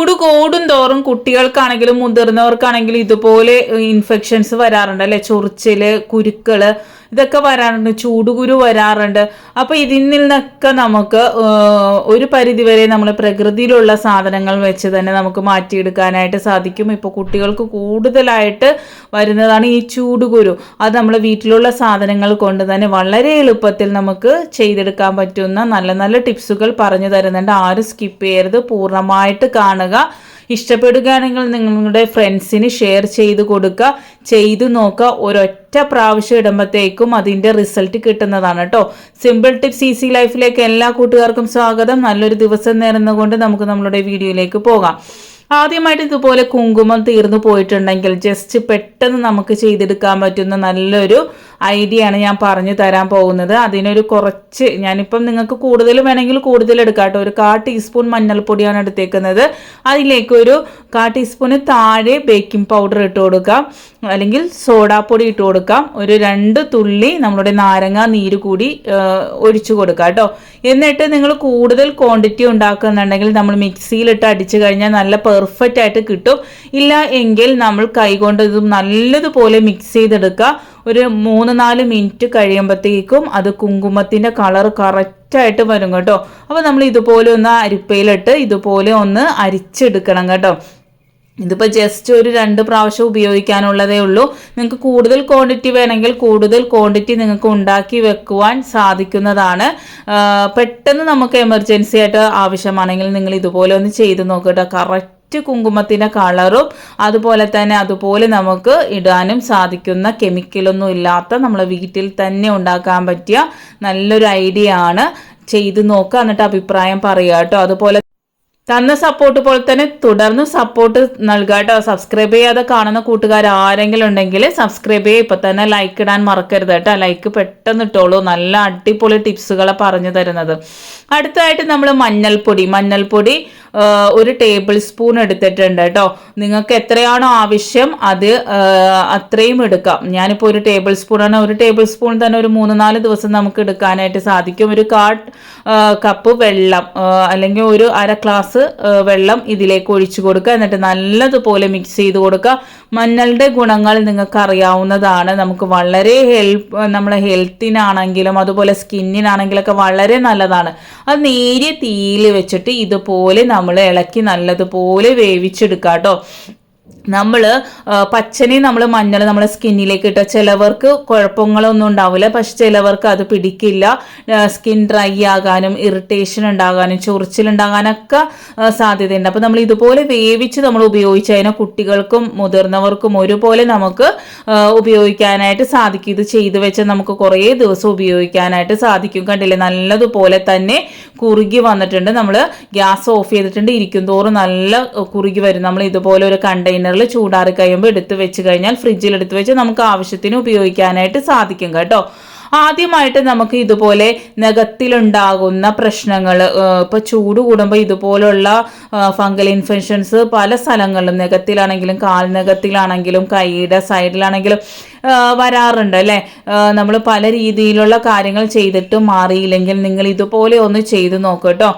পূর্ব ചൂട് കൂടും തോറും കുട്ടികൾക്കാണെങ്കിലും മുതിർന്നവർക്കാണെങ്കിലും ഇതുപോലെ ഇൻഫെക്ഷൻസ് വരാറുണ്ട് അല്ലെ? ചൊറിച്ചിൽ കുരുക്കൾ ഇതൊക്കെ വരാറുണ്ട് ചൂടുകുരു വരാറുണ്ട്. അപ്പോൾ ഇതിൽ നിന്നൊക്കെ നമുക്ക് ഒരു പരിധിവരെ നമ്മൾ പ്രകൃതിയിലുള്ള സാധനങ്ങൾ വെച്ച് തന്നെ നമുക്ക് മാറ്റിയെടുക്കാനായിട്ട് സാധിക്കും. ഇപ്പോൾ കുട്ടികൾക്ക് കൂടുതലായിട്ട് വരുന്നതാണ് ഈ ചൂടുകുരു. അത് നമ്മൾ വീട്ടിലുള്ള സാധനങ്ങൾ കൊണ്ട് തന്നെ വളരെ എളുപ്പത്തിൽ നമുക്ക് ചെയ്തെടുക്കാൻ പറ്റുന്ന നല്ല നല്ല ടിപ്സുകൾ പറഞ്ഞു തരുന്നുണ്ട്. ആരും സ്കിപ്പ് ചെയ്യരുത്. പൂർണമായിട്ട് കാണുക. ഇഷ്ടപ്പെടുകയാണെങ്കിൽ നിങ്ങളുടെ ഫ്രണ്ട്സിന് ഷെയർ ചെയ്ത് കൊടുക്കുക. ചെയ്തു നോക്കുക. ഒരൊറ്റ പ്രാവശ്യം ഇടുമ്പോഴത്തേക്കും അതിന്റെ റിസൾട്ട് കിട്ടുന്നതാണ് കേട്ടോ. സിമ്പിൾ ടിപ്സ് ഈസി ലൈഫിലേക്ക് എല്ലാ കൂട്ടുകാർക്കും സ്വാഗതം. നല്ലൊരു ദിവസം നേരുന്നതുകൊണ്ട് നമുക്ക് നമ്മളുടെ വീഡിയോയിലേക്ക് പോകാം. ആദ്യമായിട്ട് ഇതുപോലെ കുങ്കുമം തീർന്നു പോയിട്ടുണ്ടെങ്കിൽ ജസ്റ്റ് പെട്ടെന്ന് നമുക്ക് ചെയ്തെടുക്കാൻ പറ്റുന്ന നല്ലൊരു ഐഡിയ ആണ് ഞാൻ പറഞ്ഞു തരാൻ പോകുന്നത്. അതിനൊരു കുറച്ച് ഞാനിപ്പം നിങ്ങൾക്ക് കൂടുതൽ വേണമെങ്കിൽ കൂടുതൽ എടുക്കാട്ടോ കേട്ടോ. ഒരു കാ ടീസ്പൂൺ മഞ്ഞൾപ്പൊടിയാണ് എടുത്തേക്കുന്നത്. അതിലേക്ക് ഒരു കാ ടീസ്പൂണ് താഴെ ബേക്കിംഗ് പൗഡർ ഇട്ട് കൊടുക്കാം. അല്ലെങ്കിൽ സോഡാപ്പൊടി ഇട്ട് കൊടുക്കാം. ഒരു രണ്ട് തുള്ളി നമ്മുടെ നാരങ്ങ നീര് കൂടി ഒഴിച്ചു കൊടുക്കാം കേട്ടോ. എന്നിട്ട് നിങ്ങൾ കൂടുതൽ ക്വാണ്ടിറ്റി ഉണ്ടാക്കുന്നുണ്ടെങ്കിൽ നമ്മൾ മിക്സിയിലിട്ട് അടിച്ചു കഴിഞ്ഞാൽ നല്ല പെർഫെക്റ്റ് ആയിട്ട് കിട്ടും. ഇല്ല എങ്കിൽ നമ്മൾ കൈകൊണ്ട് ഇത് നല്ലതുപോലെ മിക്സ് ചെയ്തെടുക്കുക. ഒരു മൂന്ന് നാല് മിനിറ്റ് കഴിയുമ്പോഴത്തേക്കും അത് കുങ്കുമത്തിന്റെ കളർ കറക്റ്റായിട്ട് വരും കേട്ടോ. അപ്പോൾ നമ്മൾ ഇതുപോലെ ഒന്ന് അരിപ്പയിലിട്ട് ഇതുപോലെ ഒന്ന് അരിച്ചെടുക്കണം കേട്ടോ. ഇതിപ്പോൾ ജസ്റ്റ് ഒരു രണ്ട് പ്രാവശ്യം ഉപയോഗിക്കാനുള്ളതേ ഉള്ളൂ. നിങ്ങൾക്ക് കൂടുതൽ ക്വാണ്ടിറ്റി വേണമെങ്കിൽ കൂടുതൽ ക്വാണ്ടിറ്റി നിങ്ങൾക്ക് ഉണ്ടാക്കി വെക്കുവാൻ സാധിക്കുന്നതാണ്. പെട്ടെന്ന് നമുക്ക് എമർജൻസി ആയിട്ട് ആവശ്യമാണെങ്കിൽ നിങ്ങൾ ഇതുപോലെ ഒന്ന് ചെയ്ത് നോക്കട്ടെ കറക്റ്റ് കുങ്കുമത്തിന്റെ കളറും അതുപോലെ തന്നെ അതുപോലെ നമുക്ക് ഇടാനും സാധിക്കുന്ന കെമിക്കലൊന്നും ഇല്ലാത്ത നമ്മൾ വീട്ടിൽ തന്നെ ഉണ്ടാക്കാൻ പറ്റിയ നല്ലൊരു ഐഡിയ ആണ്. ചെയ്ത് നോക്കുക എന്നിട്ട് അഭിപ്രായം പറയുക കേട്ടോ. അതുപോലെ തന്ന സപ്പോർട്ട് പോലെ തന്നെ തുടർന്ന് സപ്പോർട്ട് നൽകുക കേട്ടോ സബ്സ്ക്രൈബ് ചെയ്യാതെ കാണുന്ന കൂട്ടുകാർ ആരെങ്കിലും ഉണ്ടെങ്കിൽ സബ്സ്ക്രൈബ് ചെയ്യുക. ഇപ്പൊ തന്നെ ലൈക്ക് ഇടാൻ മറക്കരുത് കേട്ടോ. ലൈക്ക് പെട്ടെന്ന് ഇട്ടോളൂ. നല്ല അടിപൊളി ടിപ്സുകളെ പറഞ്ഞു തരുന്നത്. അടുത്തതായിട്ട് നമ്മൾ മഞ്ഞൾപ്പൊടി. മഞ്ഞൾപ്പൊടി ഒരു ടേബിൾ സ്പൂൺ എടുത്തിട്ടുണ്ട് കേട്ടോ. നിങ്ങൾക്ക് എത്രയാണോ ആവശ്യം അത് അത്രയും എടുക്കാം. ഞാനിപ്പോൾ ഒരു ടേബിൾ സ്പൂണാണ് ഒരു ടേബിൾ സ്പൂൺ തന്നെ ഒരു മൂന്ന് നാല് ദിവസം നമുക്ക് എടുക്കാനായിട്ട് സാധിക്കും. ഒരു കാ കപ്പ് വെള്ളം അല്ലെങ്കിൽ ഒരു അര ഗ്ലാസ് ആ, വെള്ളം ഇതിലേക്ക് ഒഴിച്ചു കൊടുക്കുക. എന്നിട്ട് നല്ലതുപോലെ മിക്സ് ചെയ്ത് കൊടുക്കുക. മഞ്ഞളുടെ ഗുണങ്ങൾ നിങ്ങൾക്ക് അറിയാവുന്നതാണ് നമുക്ക് വളരെ ഹെൽപ്പ് നമ്മളെ ഹെൽത്തിനാണെങ്കിലും അതുപോലെ സ്കിന്നിനാണെങ്കിലൊക്കെ വളരെ നല്ലതാണ്. അത് നേരിയ തീയിൽ വെച്ചിട്ട് ഇതുപോലെ നമ്മൾ ഇളക്കി നല്ലതുപോലെ വേവിച്ചെടുക്കാം കേട്ടോ. നമ്മൾ പച്ചനെ നമ്മൾ മഞ്ഞൾ നമ്മുടെ സ്കിന്നിലേക്ക് ഇട്ട ചിലവർക്ക് കുഴപ്പങ്ങളൊന്നും ഉണ്ടാവില്ല. പക്ഷെ ചിലവർക്ക് അത് പിടിക്കില്ല. സ്കിൻ ഡ്രൈ ആകാനും ഇറിറ്റേഷൻ ഉണ്ടാകാനും ചൊറിച്ചിലുണ്ടാകാനൊക്കെ സാധ്യതയുണ്ട്. അപ്പോൾ നമ്മൾ ഇതുപോലെ വേവിച്ച് നമ്മൾ ഉപയോഗിച്ച് കഴിഞ്ഞാൽ കുട്ടികൾക്കും മുതിർന്നവർക്കും ഒരുപോലെ നമുക്ക് ഉപയോഗിക്കാനായിട്ട് സാധിക്കും. ഇത് ചെയ്തു വെച്ച് നമുക്ക് കുറേ ദിവസം ഉപയോഗിക്കാനായിട്ട് സാധിക്കും. കണ്ടില്ലേ? നല്ലതുപോലെ തന്നെ കുറുകി വന്നിട്ടുണ്ട്. നമ്മൾ ഗ്യാസ് ഓഫ് ചെയ്തിട്ടുണ്ട്. ഇരിക്കും തോറും നല്ല കുറുകി വരും. നമ്മൾ ഇതുപോലെ ഒരു കണ്ടെയ്നറിൽ ചൂടാറി കഴിയുമ്പോൾ എടുത്തു വെച്ച് കഴിഞ്ഞാൽ ഫ്രിഡ്ജിൽ എടുത്ത് വെച്ച് നമുക്ക് ആവശ്യത്തിന് ഉപയോഗിക്കാനായിട്ട് സാധിക്കും കേട്ടോ. ആദ്യമായിട്ട് നമുക്ക് ഇതുപോലെ നഖത്തിലുണ്ടാകുന്ന പ്രശ്നങ്ങൾ ഇപ്പോൾ ചൂട് കൂടുമ്പോൾ ഇതുപോലുള്ള ഫംഗൽ ഇൻഫെക്ഷൻസ് പല സ്ഥലങ്ങളിലും നഖത്തിലാണെങ്കിലും കാൽ നഖത്തിലാണെങ്കിലും കൈയുടെ സൈഡിലാണെങ്കിലും വരാറുണ്ട് അല്ലേ? നമ്മൾ പല രീതിയിലുള്ള കാര്യങ്ങൾ ചെയ്തിട്ടും മാറിയില്ലെങ്കിൽ നിങ്ങൾ ഇതുപോലെ ഒന്ന് ചെയ്തു നോക്കൂ കേട്ടോ.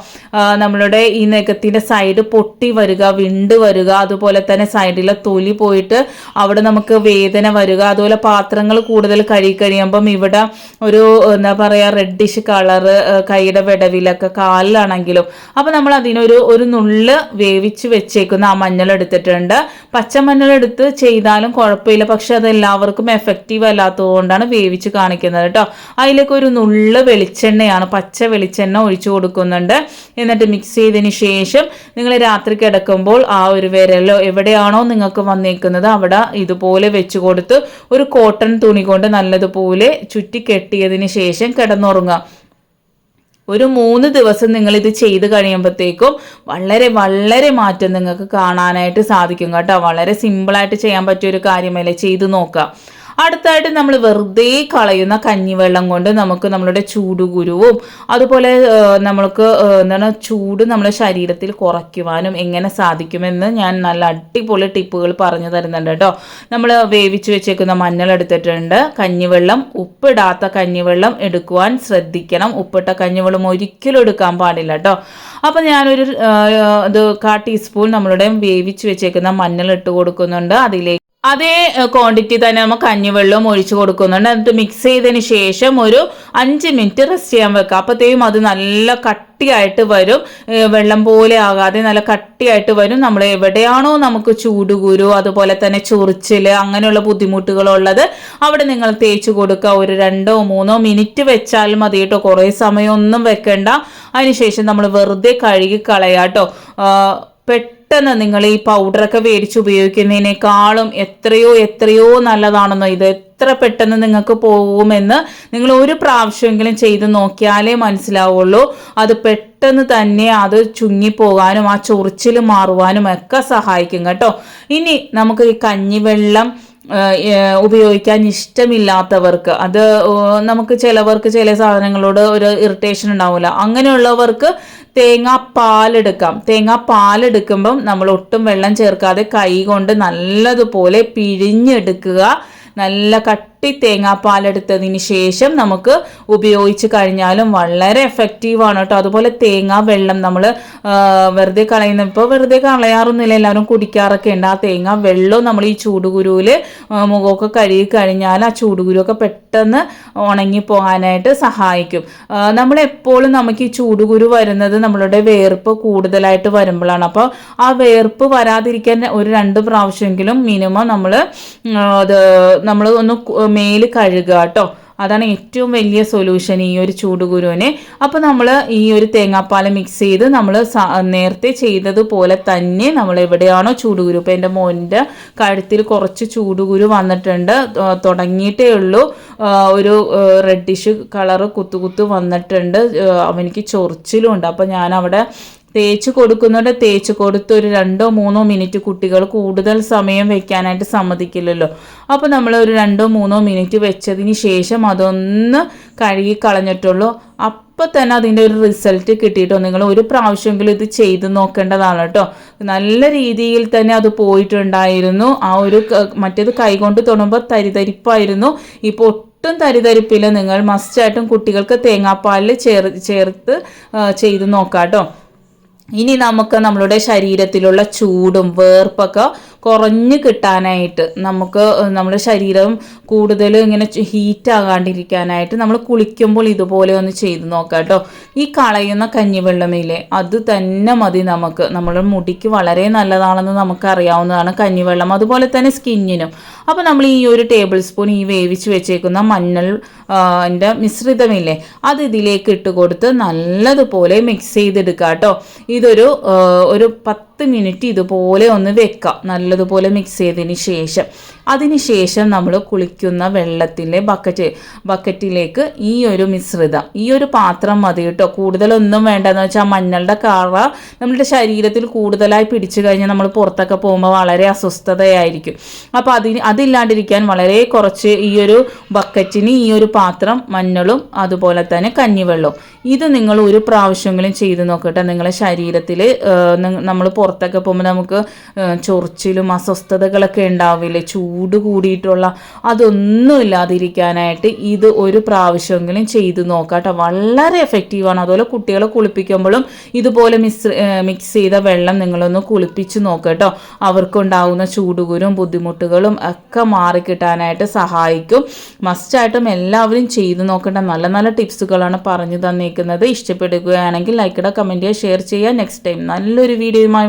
നമ്മളുടെ ഈ നഖത്തിന്റെ സൈഡ് പൊട്ടി വരിക വിണ്ട് വരിക അതുപോലെ തന്നെ സൈഡിലെ തൊലി പോയിട്ട് അവിടെ നമുക്ക് വേദന വരിക അതുപോലെ പാത്രങ്ങൾ കൂടുതൽ കഴുകി കഴിയുമ്പം ഇവിടെ ഒരു എന്താ പറയാ റെഡിഷ് കളറ് കൈയുടെ വിടവിലൊക്കെ കാലിലാണെങ്കിലും. അപ്പൊ നമ്മൾ അതിനൊരു ഒരു നുള്ള് വേവിച്ച് വെച്ചേക്കുന്ന ആ മഞ്ഞൾ എടുത്തിട്ടുണ്ട്. പച്ചമഞ്ഞൾ എടുത്ത് ചെയ്താലും കുഴപ്പമില്ല പക്ഷെ അത് എല്ലാവർക്കും എഫക്റ്റീവ് അല്ലാത്തതുകൊണ്ടാണ് വേവിച്ച് കാണിക്കുന്നത് കേട്ടോ. അതിലേക്ക് ഒരു നുള്ള വെളിച്ചെണ്ണയാണ് പച്ച വെളിച്ചെണ്ണ ഒഴിച്ചു കൊടുക്കുന്നുണ്ട്. എന്നിട്ട് മിക്സ് ചെയ്തതിന് ശേഷം നിങ്ങൾ രാത്രി കിടക്കുമ്പോൾ ആ ഒരു വിരലോ എവിടെയാണോ നിങ്ങൾക്ക് വന്നേക്കുന്നത് അവിടെ ഇതുപോലെ വെച്ച് കൊടുത്ത് ഒരു കോട്ടൺ തുണി കൊണ്ട് നല്ലതുപോലെ ചുറ്റി കെട്ടിയതിന് ശേഷം കിടന്നുറങ്ങുക. ഒരു മൂന്ന് ദിവസം നിങ്ങൾ ഇത് ചെയ്ത് കഴിയുമ്പോഴത്തേക്കും വളരെ വളരെ മാറ്റം നിങ്ങൾക്ക് കാണാനായിട്ട് സാധിക്കും കേട്ടോ. വളരെ സിമ്പിളായിട്ട് ചെയ്യാൻ പറ്റിയ ഒരു കാര്യമല്ലേ ചെയ്ത് നോക്കുക. അടുത്തായിട്ട് നമ്മൾ വെറുതെ കളയുന്ന കഞ്ഞിവെള്ളം കൊണ്ട് നമുക്ക് നമ്മളുടെ ചൂടുകുരുവും അതുപോലെ നമ്മൾക്ക് എന്താണ് ചൂട് നമ്മുടെ ശരീരത്തിൽ കുറയ്ക്കുവാനും എങ്ങനെ സാധിക്കുമെന്ന് ഞാൻ നല്ല അടിപൊളി ടിപ്പുകൾ പറഞ്ഞു തരുന്നുണ്ട് കേട്ടോ. നമ്മൾ വേവിച്ച് വെച്ചേക്കുന്ന മഞ്ഞൾ എടുത്തിട്ടുണ്ട്. കഞ്ഞിവെള്ളം ഉപ്പിടാത്ത കഞ്ഞിവെള്ളം എടുക്കുവാൻ ശ്രദ്ധിക്കണം. ഉപ്പിട്ട കഞ്ഞിവെള്ളം ഒരിക്കലും എടുക്കാൻ പാടില്ല കേട്ടോ. അപ്പം ഞാനൊരു ഇത് കാ ടീസ്പൂൺ നമ്മളുടെ വേവിച്ച് വെച്ചേക്കുന്ന മഞ്ഞൾ ഇട്ട് കൊടുക്കുന്നുണ്ട്. അതിലേക്ക് അതേ ക്വാണ്ടിറ്റി തന്നെ നമ്മൾ കഞ്ഞിവെള്ളവും ഒഴിച്ചു കൊടുക്കുന്നുണ്ട്. എന്നിട്ട് മിക്സ് ചെയ്തതിന് ശേഷം ഒരു അഞ്ച് മിനിറ്റ് റെസ്റ്റ് ചെയ്യാൻ വെക്കുക. അപ്പോഴത്തേക്കും അത് നല്ല കട്ടിയായിട്ട് വരും. വെള്ളം പോലെ ആകാതെ നല്ല കട്ടിയായിട്ട് വരും. നമ്മൾ എവിടെയാണോ നമുക്ക് ചൂടുകുരു അതുപോലെ തന്നെ ചൊറിച്ചിൽ അങ്ങനെയുള്ള ബുദ്ധിമുട്ടുകളുള്ളത് അവിടെ നിങ്ങൾ തേച്ച് കൊടുക്കുക. ഒരു രണ്ടോ മൂന്നോ മിനിറ്റ് വെച്ചാൽ മതി കേട്ടോ. കുറേ സമയമൊന്നും വെക്കണ്ട. അതിനുശേഷം നമ്മൾ വെറുതെ കഴുകി കളയാട്ടോ പെട്ടെന്ന് നിങ്ങൾ ഈ പൗഡറൊക്കെ മേടിച്ച് ഉപയോഗിക്കുന്നതിനേക്കാളും എത്രയോ എത്രയോ നല്ലതാണെന്നോ ഇത് എത്ര പെട്ടെന്ന് നിങ്ങൾക്ക് പോകുമെന്ന് നിങ്ങൾ ഒരു പ്രാവശ്യമെങ്കിലും ചെയ്ത് നോക്കിയാലേ മനസ്സിലാവുള്ളൂ. അത് പെട്ടെന്ന് തന്നെ അത് ചുങ്ങിപ്പോകാനും ആ ചൊറിച്ചിൽ മാറുവാനും ഒക്കെ സഹായിക്കും കേട്ടോ. ഇനി നമുക്ക് ഈ കഞ്ഞിവെള്ളം ഉപയോഗിക്കാൻ ഇഷ്ടമില്ലാത്തവർക്ക്. അത് നമുക്ക് ചിലവർക്ക് ചില സാധനങ്ങളോട് ഒരു ഇറിറ്റേഷൻ ഉണ്ടാവില്ല അങ്ങനെയുള്ളവർക്ക് തേങ്ങാ പാലെടുക്കാം. തേങ്ങാ പാലെടുക്കുമ്പം നമ്മൾ ഒട്ടും വെള്ളം ചേർക്കാതെ കൈ കൊണ്ട് നല്ലതുപോലെ പിഴിഞ്ഞെടുക്കുക. നല്ല കട്ടി തേങ്ങാപ്പാലെടുത്തതിന് ശേഷം നമുക്ക് ഉപയോഗിച്ച് കഴിഞ്ഞാലും വളരെ എഫക്റ്റീവാണ് കേട്ടോ. അതുപോലെ തേങ്ങാ വെള്ളം നമ്മൾ വെറുതെ കളയുന്ന ഇപ്പോൾ വെറുതെ കളയാറൊന്നുമില്ല. എല്ലാവരും കുടിക്കാറൊക്കെ ഉണ്ട്. ആ തേങ്ങാ വെള്ളവും നമ്മൾ ഈ ചൂടുകുരുവിൽ മുഖമൊക്കെ കഴുകി കഴിഞ്ഞാൽ ആ ചൂടുകുരുവൊക്കെ പെട്ടെന്ന് ഉണങ്ങി പോകാനായിട്ട് സഹായിക്കും. നമ്മൾ എപ്പോഴും നമുക്ക് ഈ ചൂടുകുരു വരുന്നത് നമ്മളുടെ വേർപ്പ് കൂടുതലായിട്ട് വരുമ്പോഴാണ്. അപ്പോൾ ആ വേർപ്പ് വരാതിരിക്കാൻ ഒരു രണ്ട് പ്രാവശ്യമെങ്കിലും മിനിമം നമ്മൾ അത് നമ്മൾ ഒന്ന് മേൽ കഴുകുക കേട്ടോ അതാണ് ഏറ്റവും വലിയ സൊല്യൂഷൻ ഈ ഒരു ചൂടുകുരുവിന് അപ്പോൾ നമ്മൾ ഈ ഒരു തേങ്ങാപ്പാൽ മിക്സ് ചെയ്ത് നമ്മൾ നേരത്തെ ചെയ്തതുപോലെ തന്നെ നമ്മൾ എവിടെയാണോ ചൂടുകുരു ഇപ്പോൾ എന്റെ മോന്റെ കഴുത്തിൽ കുറച്ച് ചൂടുകുരു വന്നിട്ടുണ്ട്. തുടങ്ങിയിട്ടേ ഉള്ളൂ. ഒരു റെഡിഷ് കളറ് കുത്തു കുത്തു വന്നിട്ടുണ്ട്. അവനിക്ക് ചൊറിച്ചിലും ഉണ്ട്. അപ്പോൾ ഞാൻ അവിടെ തേച്ച് കൊടുക്കുന്നുണ്ട് തേച്ച് കൊടുത്ത് ഒരു രണ്ടോ മൂന്നോ മിനിറ്റ് കുട്ടികൾ കൂടുതൽ സമയം വെക്കാനായിട്ട് സമ്മതിക്കില്ലല്ലോ. അപ്പോൾ നമ്മൾ ഒരു രണ്ടോ മൂന്നോ മിനിറ്റ് വെച്ചതിന് ശേഷം അതൊന്ന് കഴുകി കളഞ്ഞിട്ടുള്ളൂ. അപ്പോൾ തന്നെ അതിന്റെ ഒരു റിസൾട്ട് കിട്ടിയിട്ടോ? നിങ്ങൾ ഒരു പ്രാവശ്യമെങ്കിലും ഇത് ചെയ്ത് നോക്കേണ്ടതാണ് കേട്ടോ. നല്ല രീതിയിൽ തന്നെ അത് പോയിട്ടുണ്ടായിരുന്നു. ആ ഒരു മറ്റേത് കൈകൊണ്ട് തൊടുമ്പോൾ തരിതരിപ്പായിരുന്നു. ഇപ്പോൾ ഒട്ടും തരിതരിപ്പില്ല. നിങ്ങൾ മസ്റ്റായിട്ടും കുട്ടികൾക്ക് തേങ്ങാപ്പാലിൽ ചേർ ചേർത്ത് ചെയ്ത് നോക്കാം കേട്ടോ ഇനി നമുക്ക് നമ്മളുടെ ശരീരത്തിലുള്ള ചൂടും വേർപ്പൊക്കെ കുറഞ്ഞു കിട്ടാനായിട്ട് നമുക്ക് നമ്മുടെ ശരീരം കൂടുതൽ ഇങ്ങനെ ഹീറ്റ് ആകാണ്ടിരിക്കാനായിട്ട് നമ്മൾ കുളിക്കുമ്പോൾ ഇതുപോലെ ഒന്ന് ചെയ്ത് നോക്കാം കേട്ടോ. ഈ കളയുന്ന കഞ്ഞിവെള്ളമില്ലേ അത് തന്നെ മതി നമുക്ക്. നമ്മുടെ മുടിക്ക് വളരെ നല്ലതാണെന്ന് നമുക്ക് അറിയാവുന്നതാണ് കഞ്ഞിവെള്ളം. അതുപോലെ തന്നെ സ്കിന്നിനും. അപ്പോൾ നമ്മൾ ഈ ഒരു ടേബിൾ സ്പൂൺ ഈ വേവിച്ച് വെച്ചേക്കുന്ന മഞ്ഞൾ എന്റെ ന്റെ മിശ്രിതമില്ലേ അത് ഇതിലേക്ക് ഇട്ട് കൊടുത്ത് നല്ലതുപോലെ മിക്സ് ചെയ്തെടുക്കുക കേട്ടോ. ഇതൊരു ഒരു പത്ത് മിനിറ്റ് ഇതുപോലെ ഒന്ന് വെക്കാം. നല്ലതുപോലെ മിക്സ് ചെയ്തതിന് ശേഷം. അതിന് ശേഷം നമ്മൾ കുളിക്കുന്ന വെള്ളത്തിലെ ബക്കറ്റ് ബക്കറ്റിലേക്ക് ഈ ഒരു മിശ്രിതം ഈ ഒരു പാത്രം മതി കേട്ടോ കൂടുതലൊന്നും വേണ്ടെന്ന് വെച്ചാൽ മഞ്ഞളുടെ കാറ നമ്മുടെ ശരീരത്തിൽ കൂടുതലായി പിടിച്ചു കഴിഞ്ഞാൽ നമ്മൾ പുറത്തൊക്കെ പോകുമ്പോൾ വളരെ അസ്വസ്ഥതയായിരിക്കും. അപ്പോൾ അതിന് അതില്ലാണ്ടിരിക്കാൻ വളരെ കുറച്ച് ഈ ഒരു ബക്കറ്റിന് ഈ ഒരു പാത്രം മഞ്ഞളും അതുപോലെ തന്നെ കഞ്ഞിവെള്ളവും. ഇത് നിങ്ങൾ ഒരു പ്രാവശ്യമെങ്കിലും ചെയ്ത് നോക്കട്ടെ. നിങ്ങളുടെ ശരീരത്തിൽ നമ്മൾ പുറത്തൊക്കെ പോകുമ്പോൾ നമുക്ക് ചൊറിച്ചിലും അസ്വസ്ഥതകളൊക്കെ ഉണ്ടാവില്ലേ? ചൂട് കൂടിയിട്ടുള്ള അതൊന്നും ഇല്ലാതിരിക്കാനായിട്ട് ഇത് ഒരു പ്രാവശ്യമെങ്കിലും ചെയ്ത് നോക്കാട്ടോ. വളരെ എഫക്റ്റീവാണ് അതുപോലെ കുട്ടികളെ കുളിപ്പിക്കുമ്പോഴും ഇതുപോലെ മിക്സ് മിക്സ് ചെയ്ത വെള്ളം നിങ്ങളൊന്ന് കുളിപ്പിച്ച് നോക്കട്ടോ. അവർക്കുണ്ടാകുന്ന ചൂടുകുരും ബുദ്ധിമുട്ടുകളും ഒക്കെ മാറിക്കിട്ടാനായിട്ട് സഹായിക്കും. മസ്റ്റായിട്ടും എല്ലാവരും ചെയ്ത് നോക്കേണ്ട. നല്ല നല്ല ടിപ്സുകളാണ് പറഞ്ഞു തന്നിരിക്കുന്നത് ഇഷ്ടപ്പെടുകയാണെങ്കിൽ ലൈക്കിടുക കമന്റ് ചെയ്യുക ഷെയർ ചെയ്യുക. നെക്സ്റ്റ് ടൈം നല്ലൊരു വീഡിയോയുമായി